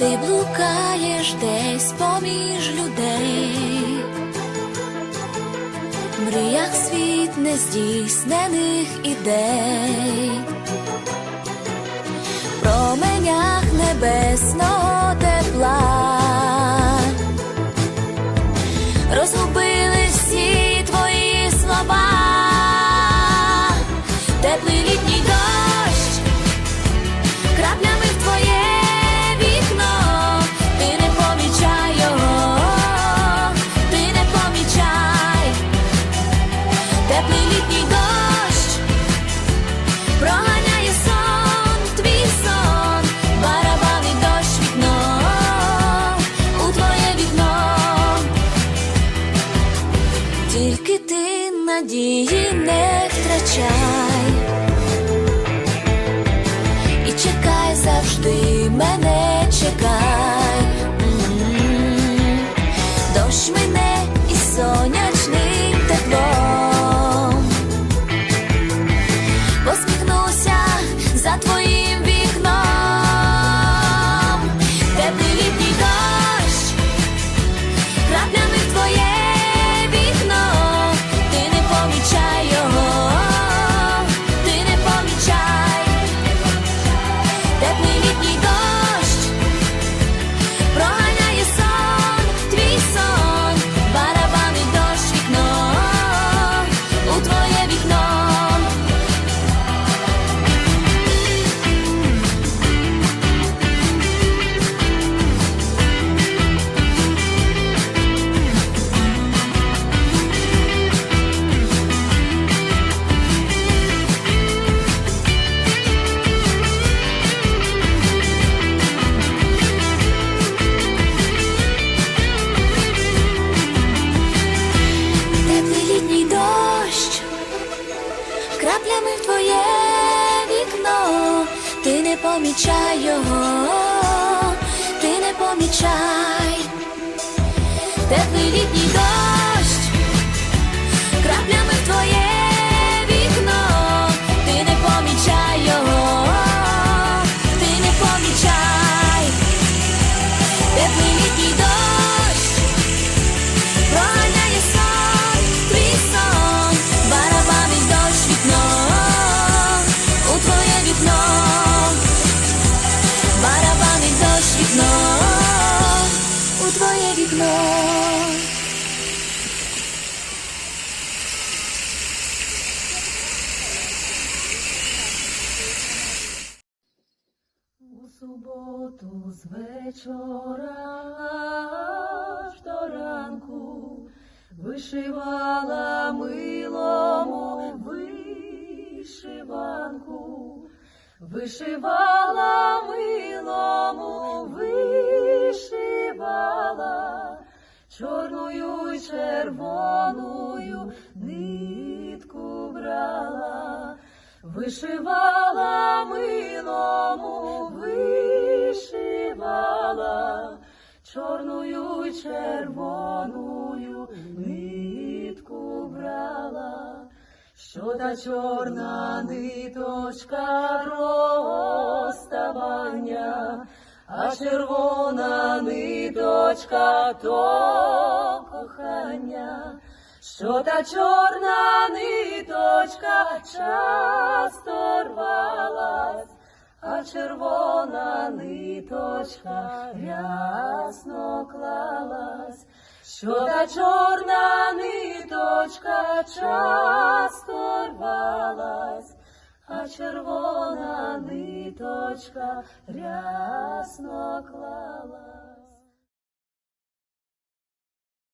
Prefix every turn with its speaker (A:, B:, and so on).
A: ти блукаєш десь поміж людей, в мріях світ нездійснених ідей, променях небесного Тільки ти надії не втрачай і чекай завжди мене чекай. Дощ мене і сонячним не помічай його, ти не помічай, теплий літній дощ, краплями в твоє вікно, ти не помічай ти не помічай, теплий літній дощ. Вікно.
B: У суботу з вечора аж до ранку вишивала милому вишиванку, вишивала милому, вишивала чорною й червоною нитку брала. Вишивала милому, вишивала чорною й червоною нитку брала, що та чорна ниточка розставання, а червона ниточка то кохання. Що та чорна ниточка часто рвалась, а червона ниточка рясно клалась, що та чорна ниточка часто рвалась, а червона ниточка рясно клалась.